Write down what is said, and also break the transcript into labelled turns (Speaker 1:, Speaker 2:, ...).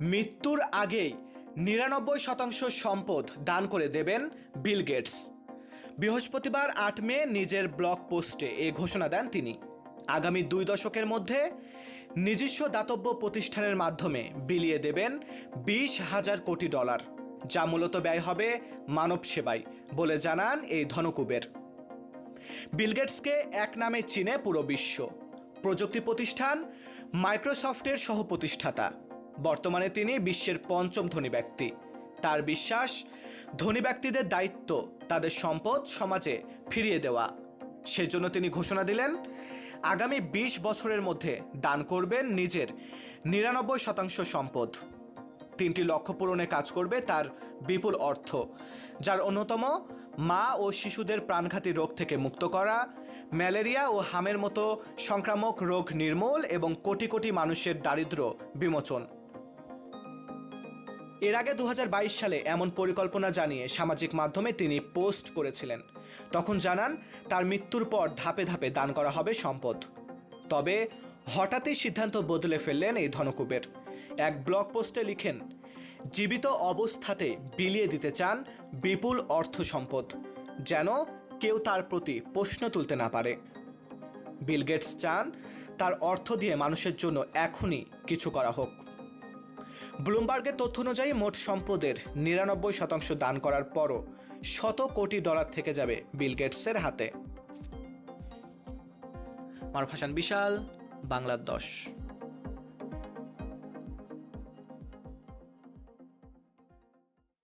Speaker 1: মৃত্যুর আগেই নিরানব্বই শতাংশ সম্পদ দান করে দেবেন বিল গেটস। বৃহস্পতিবার আট মে নিজের ব্লগ পোস্টে এ ঘোষণা দেন তিনি। আগামী দুই দশকের মধ্যে নিজস্ব দাতব্য প্রতিষ্ঠানের মাধ্যমে বিলিয়ে দেবেন বিশ হাজার কোটি ডলার, যা মূলত ব্যয় হবে মানব সেবায় বলে জানান এই ধনকুবের। বিলগেটসকে এক নামে চিনে পুরো বিশ্ব। প্রযুক্তি প্রতিষ্ঠান মাইক্রোসফটের সহ প্রতিষ্ঠাতা বর্তমানে তিনি বিশ্বের পঞ্চম ধনী ব্যক্তি। তার বিশ্বাস, ধনী ব্যক্তিদের দায়িত্ব তাদের সম্পদ সমাজে ফিরিয়ে দেওয়া। সেজন্য তিনি ঘোষণা দিলেন, আগামী ২০ বছরের মধ্যে দান করবেন নিজের নিরানব্বই শতাংশ সম্পদ। তিনটি লক্ষ্য পূরণে কাজ করবে তার বিপুল অর্থ, যার অন্যতম মা ও শিশুদের প্রাণঘাতী রোগ থেকে মুক্ত করা, ম্যালেরিয়া ও হামের মতো সংক্রামক রোগ নির্মূল এবং কোটি কোটি মানুষের দারিদ্র্য বিমোচন। এর আগে দু হাজার বাইশ সালে এমন পরিকল্পনা জানিয়ে সামাজিক মাধ্যমে তিনি পোস্ট করেছিলেন। তখন জানান, তার মৃত্যুর পর ধাপে ধাপে দান করা হবে সম্পদ। তবে হঠাৎই সিদ্ধান্ত বদলে ফেললেন এই ধনকুবের। এক ব্লগ পোস্টে লিখেন, জীবিত অবস্থাতে বিলিয়ে দিতে চান বিপুল অর্থ সম্পদ, যেন কেউ তার প্রতি প্রশ্ন তুলতে না পারে। বিল গেটস চান, তার অর্থ দিয়ে মানুষের জন্য এখনই কিছু করা হোক। ব্লুমবার্গের তথ্য অনুযায়ী মোট সম্পদের নিরানব্বই শতাংশ দান করার পরও শত কোটি ডলার থেকে যাবে বিল গেটসের হাতে। মারফাসান বিশাল বাংলার দশ